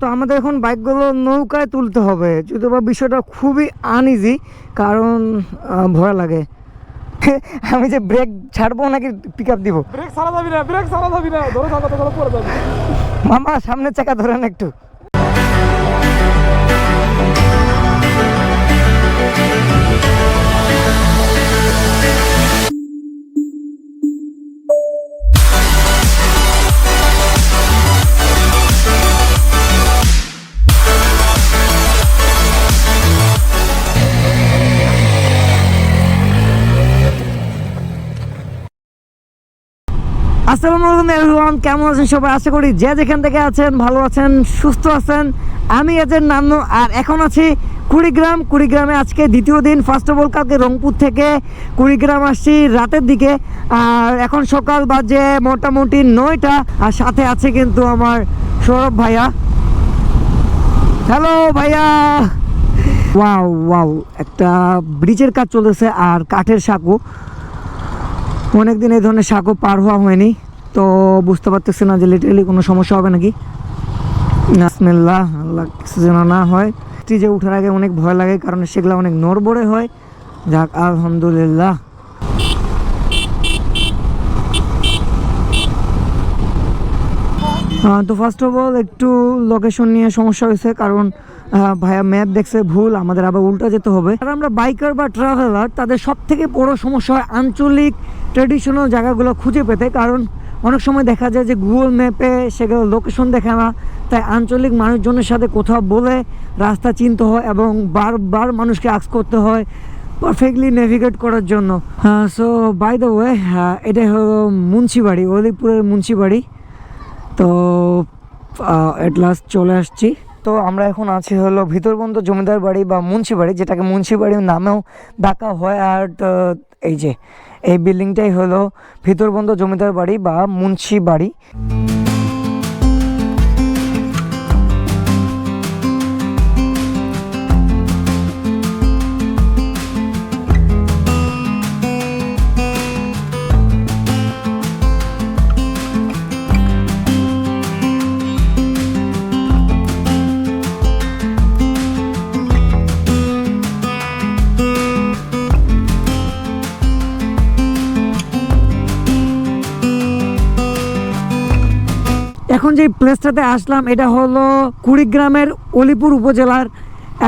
তো আমাদের এখন বাইকগুলো নৌকায় তুলতে হবে। যদিও বা বিষয়টা খুবই আনইজি কারণ ভয় লাগে। আমি যে ব্রেক ছাড়বো নাকি পিক আপ দিব? ব্রেক ছাড়া যাবি না ব্রেক ছাড়া যাবি না। ধরে থাকা তো পড়ে যাবি। মামা সামনে চাকা ধরেন একটু। কেমন আছেন সবাই? আশা করি যে যেখান থেকে আছেন, ভালো আছেন, সুস্থ আছেন। আমি এজের নান্নু, আর এখন আছি কুড়িগ্রাম। কুড়িগ্রামে আজকে দ্বিতীয় দিন। ফার্স্ট অফ অল কালকে রংপুর থেকে কুড়িগ্রাম আসছি রাতের দিকে। আর এখন সকাল বাজে মোটামুটি নয়টা। আর সাথে আছে কিন্তু আমার সৌরভ ভাইয়া। হ্যালো ভাইয়া। ওয়াও ওয়াও একটা ব্রিজের কাজ চলেছে আর কাঠের সাঁকো। অনেকদিন এই ধরনের সাঁকো পার হওয়া হয়নি। তো বুঝতে পারতেছি না যে লিটারেলি কোনো সমস্যা হবে নাকি। নাসমিল্লাহ আল্লাহ কিছু যেন না হয়। স্টেজে ওঠার আগে অনেক ভয় লাগে, কারণ সেগুলো অনেক নড়বড়ে হয়। যাক, আলহামদুলিল্লাহ। তো ফার্স্ট অফ অল একটু লোকেশন নিয়ে সমস্যা হয়েছে, কারণ ভাইয়া ম্যাপ দেখছে, ভুল, আমাদের আবার উল্টা যেতে হবে। আর আমরা বাইকার বা ট্রাভেলার তাদের সব থেকে বড় সমস্যা হয় আঞ্চলিক ট্রেডিশনাল জায়গাগুলো খুঁজে পেতে, কারণ অনেক সময় দেখা যায় যে গুগল ম্যাপে সেগুলো লোকেশন দেখে না, তাই আঞ্চলিক মানুষজনের সাথে কোথাও বলে রাস্তা চিনতে হয় এবং বারবার মানুষকে আক্স করতে হয় পারফেক্টলি নেভিগেট করার জন্য। সো বাই দ্য ওয়ে এটাই হলো মুন্সিবাড়ি অলিপুরের মুন্সিবাড়ি। তো এট লাস্ট চলে আসছি। তো আমরা এখন আছি হলো ভিতরবন্দ জমিদার বাড়ি বা মুন্সি বাড়ি যেটাকে মুন্সি বাড়ি নামেও ডাকা হয়। আর এই যে এই বিল্ডিংটাই হলো ভিতরবন্দ জমিদার বাড়ি বা মুন্সি বাড়ি। এখন যে প্লেসটাতে আসলাম, এটা হলো কুড়িগ্রামের অলিপুর উপজেলার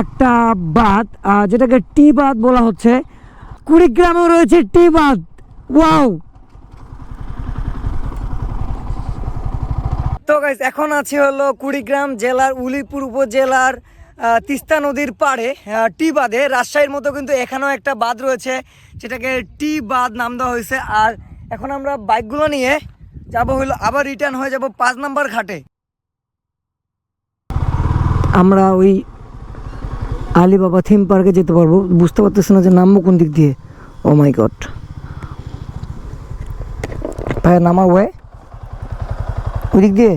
একটা বাঁধ যেটাকে টি বাঁধ বলা হচ্ছে। কুড়িগ্রামেও রয়েছে টি বাঁধ। ওয়াও! তো গাইস এখন আছি হলো কুড়িগ্রাম জেলার উলিপুর উপজেলার তিস্তা নদীর পাড়ে টি বাঁধে। রাজশাহীর মতো কিন্তু এখানেও একটা বাঁধ রয়েছে, যেটাকে টি বাঁধ নাম দেওয়া হয়েছে। আর এখন আমরা বাইকগুলো নিয়ে যাব হলো আবার রিটার্ন হয়ে যাব পাঁচ নাম্বার ঘাটে। আমরা ওই আলিবাবা থিম পার্কে যেতে পারব। বুঝতে পারতেছি না যে নামবো কোন দিক দিয়ে। ও মাই গড ভাইয়া নামা ওয়ে ওই দিক দিয়ে।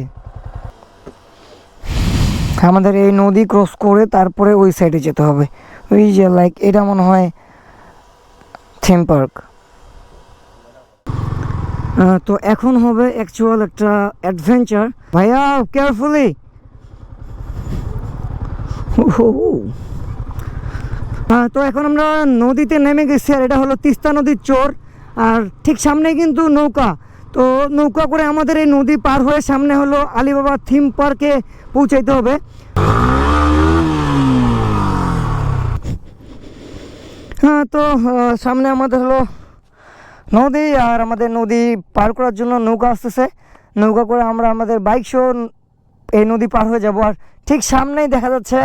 আমাদের এই নদী ক্রস করে তারপরে ওই সাইডে যেতে হবে। ওই যে লাইক এটা মনে হয় থিম পার্ক তো এখন হবে অ্যাকচুয়াল একটা অ্যাডভেঞ্চার ভাইয়া কেয়ারফুলি তো এখন আমরা নদীতে নেমে গেছি, আর এটা হলো তিস্তা নদীর চোর। আর ঠিক সামনে কিন্তু নৌকা। তো নৌকা করে আমাদের এই নদী পার হয়ে সামনে হলো আলিবাবা থিম পার্কে পৌঁছাইতে হবে। হ্যাঁ তো সামনে আমাদের হলো নদী আর আমাদের নদী পার করার জন্য নৌকা আসতেছে। নৌকা করে আমরা আমাদের বাইক সহ এই নদী পার হয়ে যাব আর ঠিক সামনেই দেখা যাচ্ছে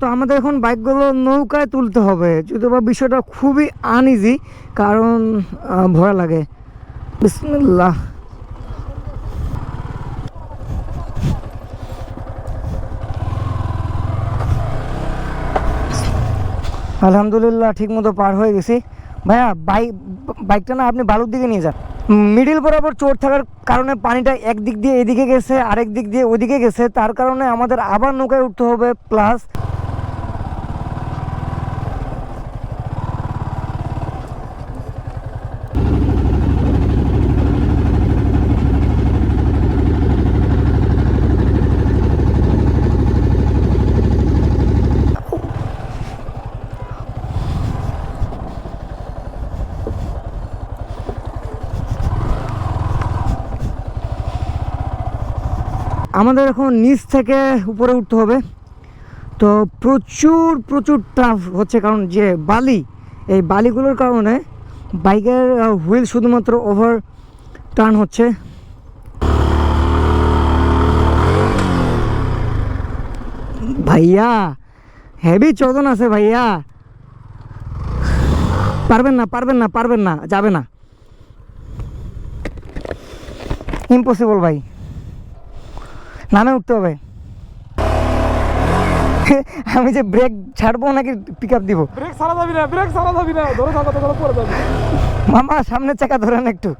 তো আমাদের এখন বাইকগুলো নৌকায় তুলতে হবে। যদিও বা বিষয়টা খুবই আনইজি কারণ ভয় লাগে। বিসমিল্লাহ। আলহামদুলিল্লাহ ঠিক মতো পার হয়ে গেছি। ভাইয়া বাইক বাইকটা না আপনি বালুর দিকে নিয়ে যান। মিডিল বরাবর চোট থাকার কারণে পানিটা একদিক দিয়ে এদিকে গেছে, আরেক দিক দিয়ে ওদিকে গেছে। তার কারণে আমাদের আবার নৌকায় উঠতে হবে, প্লাস আমাদের এখন নিচ থেকে উপরে উঠতে হবে। তো প্রচুর প্রচুর টাফ হচ্ছে, কারণ যে বালি, এই বালিগুলোর কারণে বাইকের হুইল শুধুমাত্র ওভার টার্ন হচ্ছে। ভাইয়া হেভি চোদন আছে ভাইয়া। পারবেন না পারবেন না পারবেন না, যাবে না। ইম্পসিবল ভাই। নামে উঠতে হবে। আমি যে ব্রেক ছাড়বো নাকি পিক আপ দিব? ব্রেক ছাড়া যাবি না ব্রেক ছাড়া যাবি না। ধরে থাকো তো পড়ে যাবি। মামা সামনের চাকা ধরেন একটু।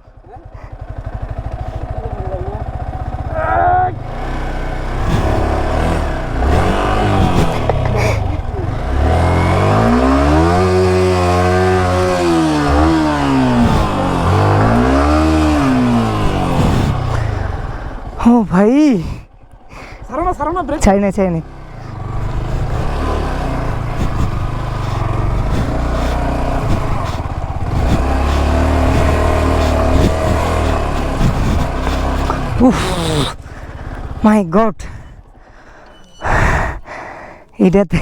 ও ভাই। না ব্রেক চাই না চাই না। উফ মাই গড এটাতে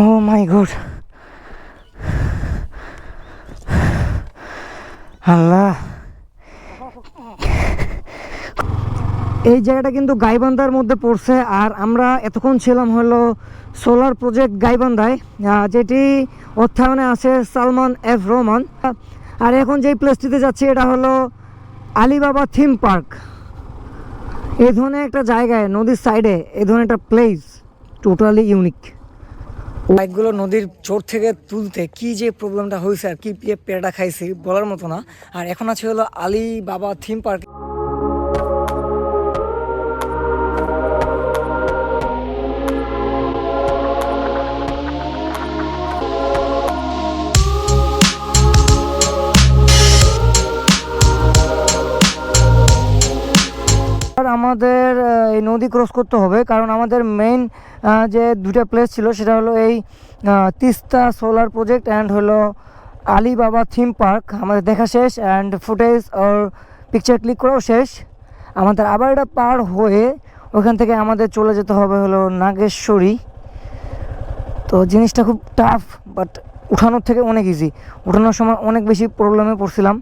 ও মাই গড আল্লাহ। এই জায়গাটা কিন্তু গাইবান্ধার মধ্যে পড়ছে, আর আমরা এতক্ষণ ছিলাম হলো সোলার প্রজেক্ট গাইবান্ধায় যেটি অর্থায়নে আছে সালমান এফ রহমান। আর এখন যেই প্লেসটিতে যাচ্ছি, এটা হলো আলিবাবা থিম পার্ক এই ধরনের একটা জায়গায়, নদীর সাইডে এই ধরনের একটা প্লেস টোটালি ইউনিক বাইকগুলো নদীর চোর থেকে তুলতে কি যে প্রবলেমটা হয়েছে আর কি পেয়ে পেড়া খাইছি বলার মতো না। আর এখন আছে হলো আলী বাবা থিম পার্ক আমাদের এই নদী ক্রস করতে হবে। কারণ আমাদের মেইন যে দুটা প্লেস ছিল, সেটা হলো এই তিস্তা সোলার প্রজেক্ট অ্যান্ড হলো আলিবাবা থিম পার্ক আমাদের দেখা শেষ অ্যান্ড ফুটেজ ওর পিকচার ক্লিক করাও শেষ। আমাদের আবার এটা পার হয়ে ওখান থেকে আমাদের চলে যেতে হবে হলো নাগেশ্বরী। তো জিনিসটা খুব টাফ বাট উঠানোর থেকে অনেক ইজি উঠানোর সময় অনেক বেশি প্রবলেমে পড়ছিলাম।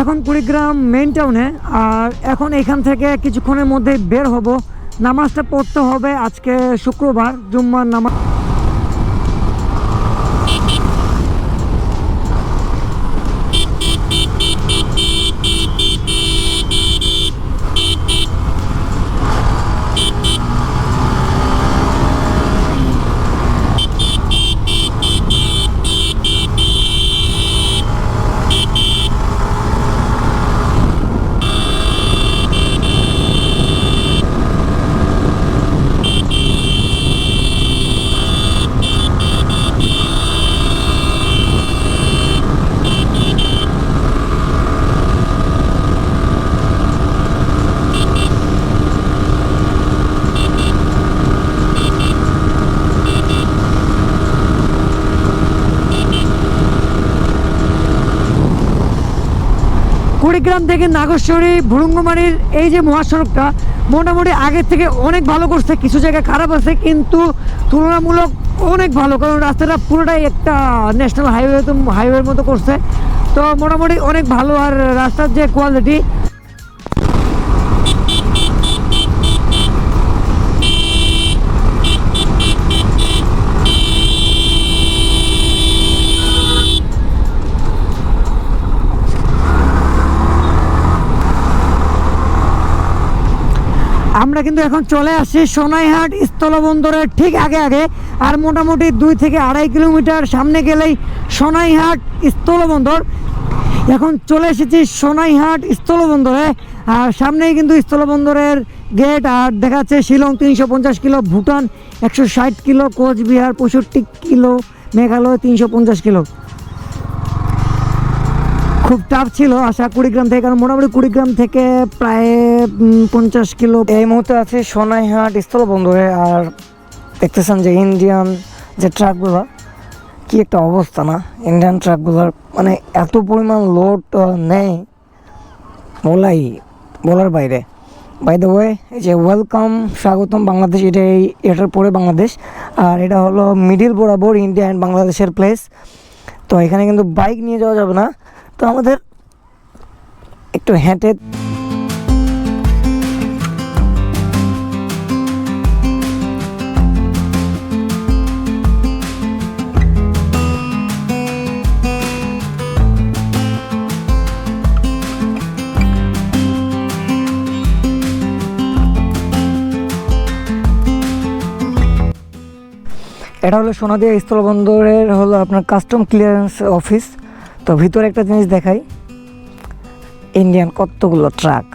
এখন কুড়িগ্রাম মেন টাউনে আর এখন এখান থেকে কিছুক্ষণের মধ্যে বের হব। নামাজটা পড়তে হবে আজকে শুক্রবার, জুম্মার নামাজ। থেকে নাগেশ্বরী ভুরুঙ্গমারির এই যে মহাসড়কটা, মোটামুটি আগের থেকে অনেক ভালো করছে। কিছু জায়গায় খারাপ আছে, কিন্তু তুলনামূলক অনেক ভালো, কারণ রাস্তাটা পুরোটাই একটা ন্যাশনাল হাইওয়ে তো হাইওয়ের মতো করছে। তো মোটামুটি অনেক ভালো, আর রাস্তার যে কোয়ালিটি আমরা কিন্তু এখন চলে আসছি সোনাইহাট স্থলবন্দরের ঠিক আগে আগে, আর মোটামুটি দুই থেকে আড়াই কিলোমিটার সামনে গেলেই সোনাইহাট স্থলবন্দর। এখন চলে এসেছি সোনাইহাট স্থলবন্দরে, আর সামনেই কিন্তু স্থলবন্দরের গেট, আর দেখা যাচ্ছে শিলং তিনশো পঞ্চাশ কিলো, ভুটান একশো ষাট কিলো, কোচবিহার পঁয়ষট্টি কিলো, মেঘালয় তিনশো পঞ্চাশ কিলো। খুব টাফ ছিল আসা কুড়িগ্রাম থেকে, কারণ মোটামুটি কুড়িগ্রাম থেকে প্রায় পঞ্চাশ কিলো এই মুহূর্তে আছে সোনাইহাট স্থলবন্দরে আর দেখতেছেন যে ইন্ডিয়ান যে ট্রাকগুলো কি একটা অবস্থা না? ইন্ডিয়ান ট্রাকগুলোর মানে এত পরিমাণ লোড নেয় বলাই, বলার বাইরে। বাই দ্য ওয়ে এই যে ওয়েলকাম স্বাগতম বাংলাদেশ, এটা এই, এটার পরে বাংলাদেশ। আর এটা হলো মিডিল বরাবর ইন্ডিয়া অ্যান্ড বাংলাদেশের প্লেস তো এখানে কিন্তু বাইক নিয়ে যাওয়া যাবে না। তো আমাদের একটু হেঁটে এটা হলো সোনাদিয়া স্থলবন্দরের হলো আপনার কাস্টম ক্লিয়ারেন্স অফিস তো ভিতরে একটা জিনিস দেখাই। ইন্ডিয়ান কতগুলো ট্রাক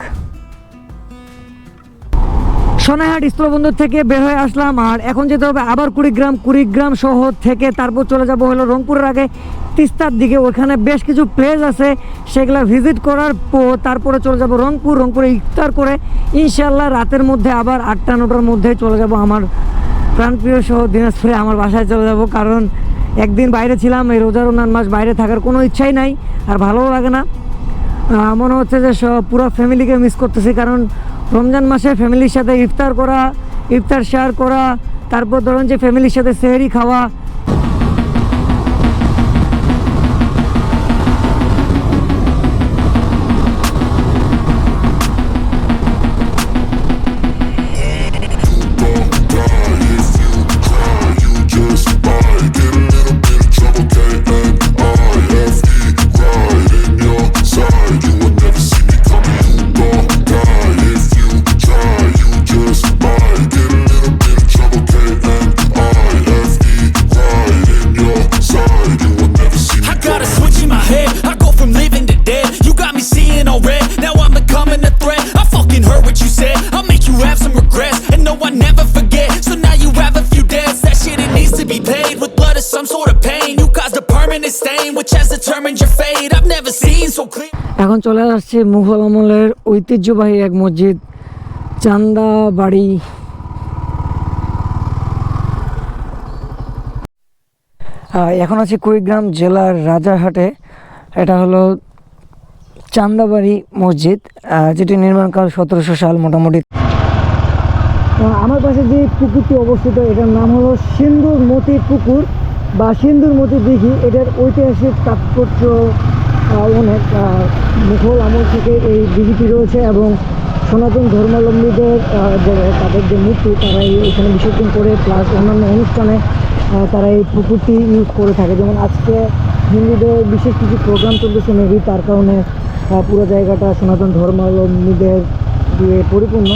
সোনাহাট স্থলবন্দর থেকে বের হয়ে আসলাম আর এখন যেতে হবে আবার কুড়িগ্রাম। কুড়িগ্রাম শহর থেকে তারপর চলে যাব হলো রংপুরের আগে। তিস্তার দিকে ওখানে বেশ কিছু প্লেস আছে, সেগুলো ভিজিট করার পর তারপরে চলে যাব রংপুর। রংপুরে ইফতার করে ইনশাল্লাহ রাতের মধ্যে আবার আটটা নটার মধ্যে চলে যাব আমার প্রাণপ্রিয় শহর দিনাজপুরে, আমার বাসায় চলে যাব। কারণ একদিন বাইরে ছিলাম, এই রোজার অন্যান্য মাস বাইরে থাকার কোনো ইচ্ছাই নাই, আর ভালোও লাগে না। মনে হচ্ছে যে পুরো ফ্যামিলিকে মিস করতেছি, কারণ রমজান মাসে ফ্যামিলির সাথে ইফতার করা ইফতার শেয়ার করা, তারপর ধরুন যে ফ্যামিলির সাথে সেহরি খাওয়া said. I'll make you have some regrets. And no, I never forget. So now you have a few debts. That shit, it needs to be paid with blood or some sort of pain. You caused a permanent stain, which has determined your fate. I've never seen so clear. এখন চলে আসছে মুঘল আমলের ঐতিহ্যবাহী এক মসজিদ চান্দা বাড়ি এখন আছি কুড়িগ্রাম জেলার রাজারহাটে এটা হলো চান্দাবাড়ি মসজিদ যেটি নির্মাণকাল সতেরোশো সাল মোটামুটি। আমার পাশে যে পুকুরটি অবস্থিত, এটার নাম হলো সিন্দুর মতি পুকুর বা সিন্দুর মতি দিঘি। এটার ঐতিহাসিক তাৎপর্য অনেক মুঘল আমল থেকে এই দিঘিটি রয়েছে এবং সনাতন ধর্মাবলম্বীদের তাদের যে মূর্তি তারা এখানে বিসর্জন করে প্লাস অন্যান্য অনুষ্ঠানে তারা এই পুকুরটি ইউজ করে থাকে। যেমন আজকে হিন্দুদের বিশেষ কিছু প্রোগ্রাম চলতেছে মেবি তার কারণে পুরো জায়গাটা সনাতন ধর্মাবলম্বীদের দিয়ে পরিপূর্ণ।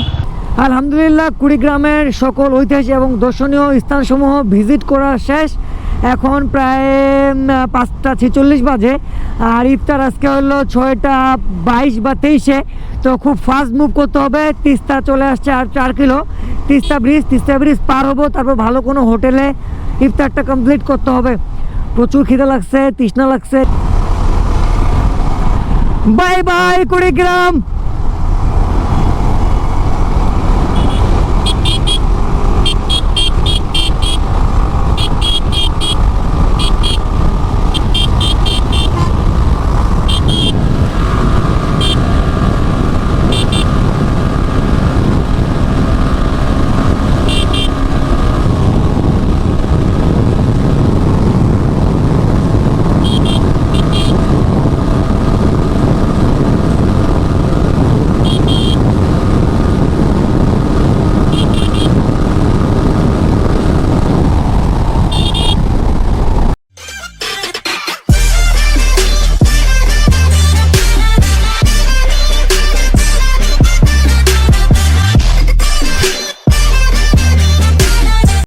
আলহামদুলিল্লাহ, কুড়িগ্রামের সকল ঐতিহাসিক এবং দর্শনীয় স্থানসমূহ ভিজিট করা শেষ। এখন প্রায় পাঁচটা ছেচল্লিশ বাজে, আর ইফতার আজকে হলো ছয়টা বাইশ বা তেইশে। তো খুব ফাস্ট মুভ করতে হবে। তিস্তা চলে আসছে আর চার kilo. Teesta bridge Teesta bridge পার হব, তারপর ভালো কোনো হোটেলে ইফতারটা কমপ্লিট করতে হবে। প্রচুর খিদে লাগছে, তৃষ্ণা লাগছে। Bye bye Kurigram